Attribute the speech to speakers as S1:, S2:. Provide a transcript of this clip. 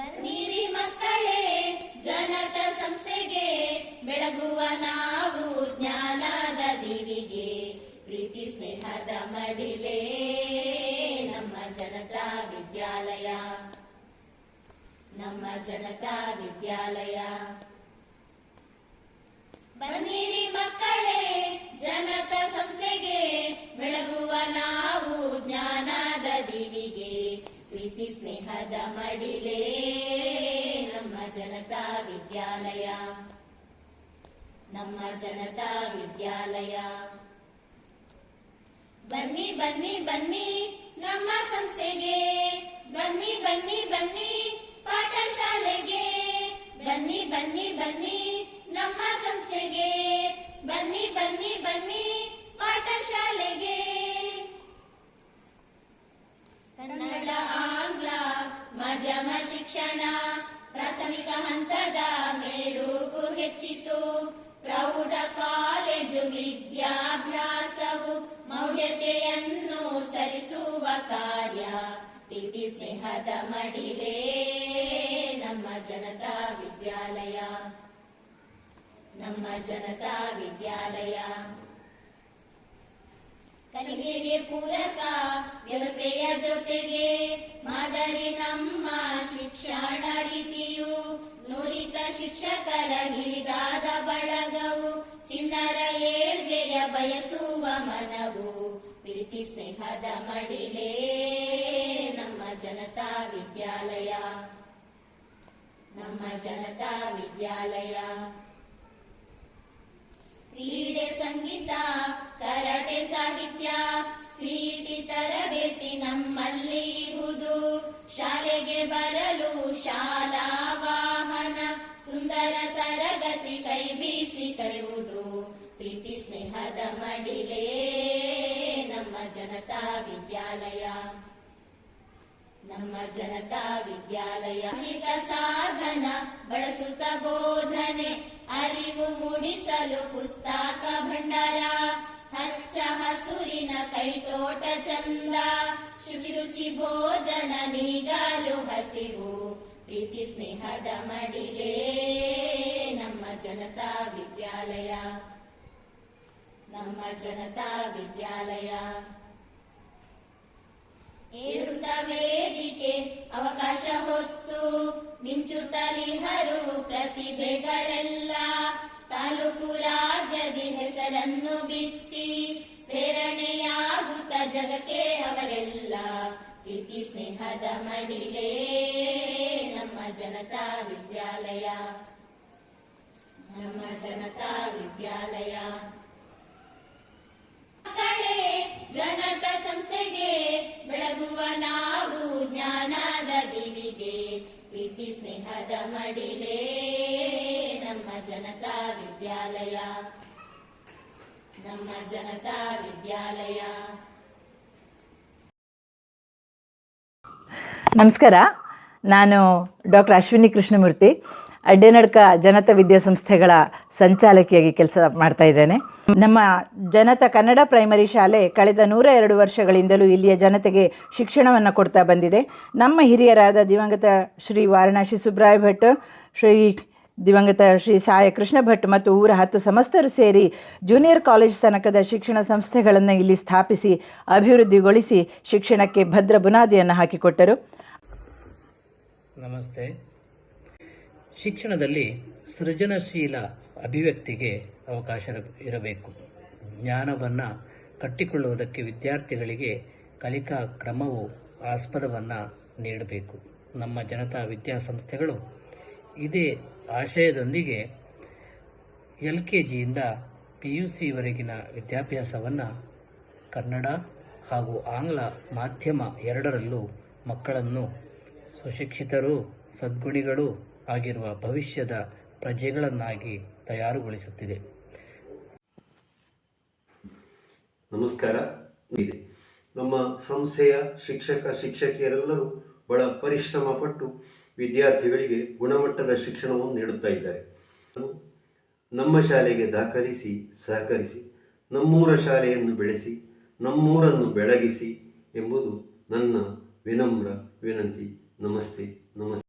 S1: ಬನ್ನಿರಿ ಮಕ್ಕಳೇ, ಜನತಾ ಸಂಸ್ಥೆಗೆ ಬೆಳಗುವ ನಾವು ಜ್ಞಾನದ ದಿವಿಗೆ, ಪ್ರೀತಿ ಸ್ನೇಹದ ಮಡಿಲೇ, ನಮ್ಮ ಜನತಾ ವಿದ್ಯಾಲಯ. ನಮ್ಮ ಜನತಾ ವಿದ್ಯಾಲಯ. ಬನ್ನಿರಿ ಪ್ರೀತಿ ಸ್ನೇಹದ ಮಡಿಲೇ ನಮ್ಮ ಜನತಾ ವಿದ್ಯಾಲಯ ನಮ್ಮ ಜನತಾ ವಿದ್ಯಾಲಯ ಬನ್ನಿ ಬನ್ನಿ ಬನ್ನಿ ನಮ್ಮ ಸಂಸ್ಥೆಗೆ ಬನ್ನಿ ಬನ್ನಿ ಬನ್ನಿ ಪಾಠಶಾಲೆಗೆ ಬನ್ನಿ ಬನ್ನಿ ಬನ್ನಿ ನಮ್ಮ ಸಂಸ್ಥೆಗೆ ಬನ್ನಿ ಬನ್ನಿ ಬನ್ನಿ ಪಾಠಶಾಲೆಗೆ ಕನ್ನಡ ಆಂಗ್ಲ ಶಿಕ್ಷಣ ಪ್ರಾಥಮಿಕ ಹಂತದ ಮೇರುಗು ಹೆಚ್ಚಿತು. ಪ್ರೌಢ ಕಾಲೇಜು ವಿದ್ಯಾಭ್ಯಾಸವು ಮೌಢ್ಯತೆಯನ್ನು ಸರಿಸುವ ಕಾರ್ಯ. ಪ್ರೀತಿ ಸ್ನೇಹದ ಮಡಿಲೇ ನಮ್ಮ ಜನತಾ ವಿದ್ಯಾಲಯ. ನಮ್ಮ ಜನತಾ ವಿದ್ಯಾಲಯ. ಕಲಿಗೇರಿ ಪೂರಕ ಬಯಸುವ ಮನವು, ಪ್ರೀತಿ ಸ್ನೇಹದ ಮಡಿಲೇ ನಮ್ಮ ಜನತಾ ವಿದ್ಯಾಲಯ. ನಮ್ಮ ಜನತಾ ವಿದ್ಯಾಲಯ. ಕ್ರೀಡೆ ಸಂಗೀತ, ಕರಾಟೆ ಸಾಹಿತ್ಯ ಸಿಟಿ ತರಬೇತಿ ನಮ್ಮಲ್ಲಿ ಇರುವುದು. ಶಾಲೆಗೆ ಬರಲು ಶಾಲಾ ವಾಹನ, ಸುಂದರ ತರಗತಿ ಕೈ ಬೀಸಿ ಕರೆಯುವುದು. ಪ್ರೀತಿ ಮಡಿಲೇ ನಮ್ಮ ಜನತಾ ವಿದ್ಯಾಲಯ. ನಮ್ಮ ಜನತಾ ವಿದ್ಯಾಲಯ. ಅನೇಕ ಸಾಧನ, ಬಳಸುತ್ತ ಬೋಧನೆ, ಅರಿವು ಮೂಡಿಸಲು ಪುಸ್ತಕ ಭಂಡಾರ, ಹಚ್ಚ ಹಸುರಿನ ಕೈತೋಟ ಚಂದ, ಶುಚಿ ರುಚಿ ಭೋಜನ ನೀಗಲು ಹಸಿವು, ಪ್ರೀತಿ ಸ್ನೇಹದ ಮಡಿಲೇ ನಮ್ಮ ಜನತಾ ವಿದ್ಯಾಲಯ. ನಮ್ಮ ಜನತಾ ವಿದ್ಯಾಲಯ. ಏರುತ್ತ ವೇದಿಕೆ ಅವಕಾಶ ಹೊತ್ತು ಮಿಂಚುತಲಿಹರು ಪ್ರತಿಭೆಗಳೆಲ್ಲ. ತಾಲೂಕು ರಾಜದಿ ಹೆಸರನ್ನು ಬಿತ್ತಿ, ಪ್ರೇರಣೆಯಾಗುತ್ತ ಜಗಕ್ಕೆ ಅವರೆಲ್ಲ. ಪ್ರೀತಿ ಸ್ನೇಹದ ಮಡಿಲೇ ನಮ್ಮ ಜನತಾ ವಿದ್ಯಾಲಯ. ನಮ್ಮ ಜನತಾ ವಿದ್ಯಾಲಯ. ಜ್ಞಾನದ ಪ್ರೀತಿ ಸ್ನೇಹದ ಮಡಿಲೇ, ನಮ್ಮ ಜನತಾ ವಿದ್ಯಾಲಯ. ನಮ್ಮ ಜನತಾ ವಿದ್ಯಾಲಯ.
S2: ನಮಸ್ಕಾರ, ನಾನು ಡಾಕ್ಟರ್ ಅಶ್ವಿನಿ ಕೃಷ್ಣಮೂರ್ತಿ. ಅಡ್ಡೆನಡ್ಕ ಜನತಾ ವಿದ್ಯಾಸಂಸ್ಥೆಗಳ ಸಂಚಾಲಕಿಯಾಗಿ ಕೆಲಸ ಮಾಡ್ತಾ ಇದ್ದೇನೆ. ನಮ್ಮ ಜನತಾ ಕನ್ನಡ ಪ್ರೈಮರಿ ಶಾಲೆ ಕಳೆದ ನೂರ ಎರಡು ವರ್ಷಗಳಿಂದಲೂ ಇಲ್ಲಿಯ ಜನತೆಗೆ ಶಿಕ್ಷಣವನ್ನು ಕೊಡ್ತಾ ಬಂದಿದೆ. ನಮ್ಮ ಹಿರಿಯರಾದ ದಿವಂಗತ ಶ್ರೀ ವಾರಣಾಸಿ ಸುಬ್ರಾಯ ಭಟ್, ಶ್ರೀ ದಿವಂಗತ ಶ್ರೀ ಸಾಯ ಕೃಷ್ಣ ಭಟ್ ಮತ್ತು ಊರ ಹತ್ತು ಸಮಸ್ತರು ಸೇರಿ ಜೂನಿಯರ್ ಕಾಲೇಜ್ ತನಕದ ಶಿಕ್ಷಣ ಸಂಸ್ಥೆಗಳನ್ನು ಇಲ್ಲಿ ಸ್ಥಾಪಿಸಿ, ಅಭಿವೃದ್ಧಿಗೊಳಿಸಿ ಶಿಕ್ಷಣಕ್ಕೆ ಭದ್ರ ಬುನಾದಿಯನ್ನು ಹಾಕಿಕೊಟ್ಟರು.
S3: ನಮಸ್ತೆ. ಶಿಕ್ಷಣದಲ್ಲಿ ಸೃಜನಶೀಲ ಅಭಿವ್ಯಕ್ತಿಗೆ ಅವಕಾಶ ಇರ- ಇರಬೇಕು. ಜ್ಞಾನವನ್ನು ಕಟ್ಟಿಕೊಳ್ಳುವುದಕ್ಕೆ ವಿದ್ಯಾರ್ಥಿಗಳಿಗೆ ಕಲಿಕಾ ಕ್ರಮವು ಆಸ್ಪದವನ್ನು ನೀಡಬೇಕು. ನಮ್ಮ ಜನತಾ ವಿದ್ಯಾಸಂಸ್ಥೆಗಳು ಇದೇ ಆಶಯದೊಂದಿಗೆ ಎಲ್ ಕೆ ಜಿಯಿಂದ ಪಿ ಯು ಸಿವರೆಗಿನ ವಿದ್ಯಾಭ್ಯಾಸವನ್ನು ಕನ್ನಡ ಹಾಗೂ ಆಂಗ್ಲ ಮಾಧ್ಯಮ ಎರಡರಲ್ಲೂ ಮಕ್ಕಳನ್ನು ಸುಶಿಕ್ಷಿತರು, ಸದ್ಗುಣಿಗಳು ಆಗಿರುವ ಭವಿಷ್ಯದ ಪ್ರಜೆಗಳನ್ನಾಗಿ ತಯಾರುಗೊಳಿಸುತ್ತಿದೆ.
S4: ನಮಸ್ಕಾರ. ನಮ್ಮ ಸಂಸ್ಥೆಯ ಶಿಕ್ಷಕ, ಶಿಕ್ಷಕಿಯರೆಲ್ಲರೂ ಬಹಳ ಪರಿಶ್ರಮ ಪಟ್ಟು ವಿದ್ಯಾರ್ಥಿಗಳಿಗೆ ಗುಣಮಟ್ಟದ ಶಿಕ್ಷಣವನ್ನು ನೀಡುತ್ತಾ ಇದ್ದಾರೆ. ನಮ್ಮ ಶಾಲೆಗೆ ದಾಖಲಿಸಿ, ಸಹಕರಿಸಿ, ನಮ್ಮೂರ ಶಾಲೆಯನ್ನು ಬೆಳೆಸಿ, ನಮ್ಮೂರನ್ನು ಬೆಳಗಿಸಿ ಎಂಬುದು ನನ್ನ ವಿನಮ್ರ ವಿನಂತಿ. ನಮಸ್ತೆ ನಮಸ್ತೆ.